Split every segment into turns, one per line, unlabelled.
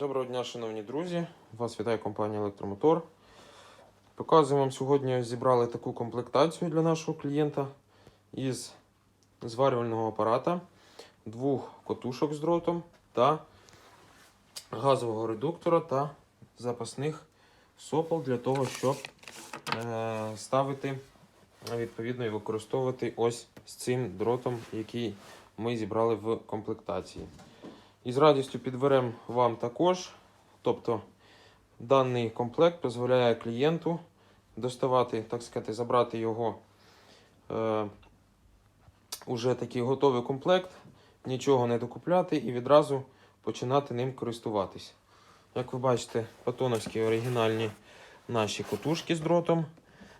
Доброго дня, шановні друзі! Вас вітає компанія Електромотор. Показуємо вам сьогодні зібрали таку комплектацію для нашого клієнта із зварювального апарата, двох котушок з дротом та газового редуктора та запасних сопел для того, щоб е, ставити відповідно і використовувати ось з цим дротом, який ми зібрали в комплектації. І з радістю підберемо вам також. Тобто даний комплект дозволяє клієнту доставати, так сказати, забрати його е, уже такий готовий комплект, нічого не докупляти і відразу починати ним користуватись. Як ви бачите, патоновські оригінальні наші котушки з дротом.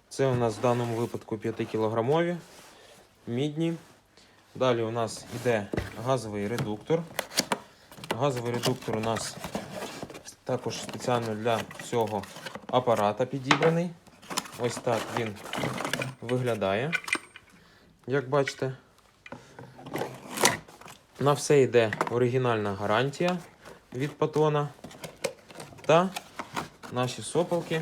Це у нас в даному випадку 5 кілограмові, мідні. Далі у нас йде газовий редуктор. Газовий редуктор у нас також спеціально для цього апарата підібраний. Ось так він виглядає. Як бачите, на все йде оригінальна гарантія від патона. Та наші сопалки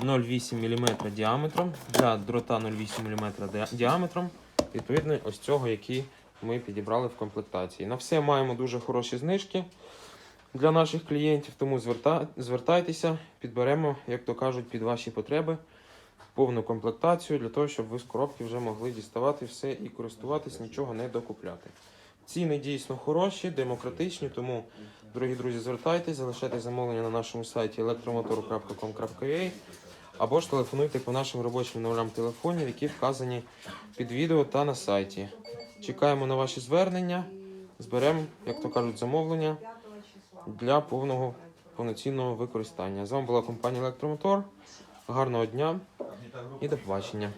0,8 мм діаметром для дрота 0,8 мм діаметром. Відповідно, ось цього, який ми підібрали в комплектації. На все маємо дуже хороші знижки для наших клієнтів, тому звертайтеся, підберемо, як то кажуть, під ваші потреби повну комплектацію для того, щоб ви з коробки вже могли діставати все і користуватись, нічого не докупляти. Ціни дійсно хороші, демократичні, тому, дорогі друзі, звертайтеся, залишайте замовлення на нашому сайті elektromotor.com.ua або ж телефонуйте по нашим робочим номерам телефонів, які вказані під відео та на сайті. Чекаємо на ваші звернення, зберемо, як то кажуть, замовлення для повного повноцінного використання. З вами була компанія Електромотор. Гарного дня і до побачення.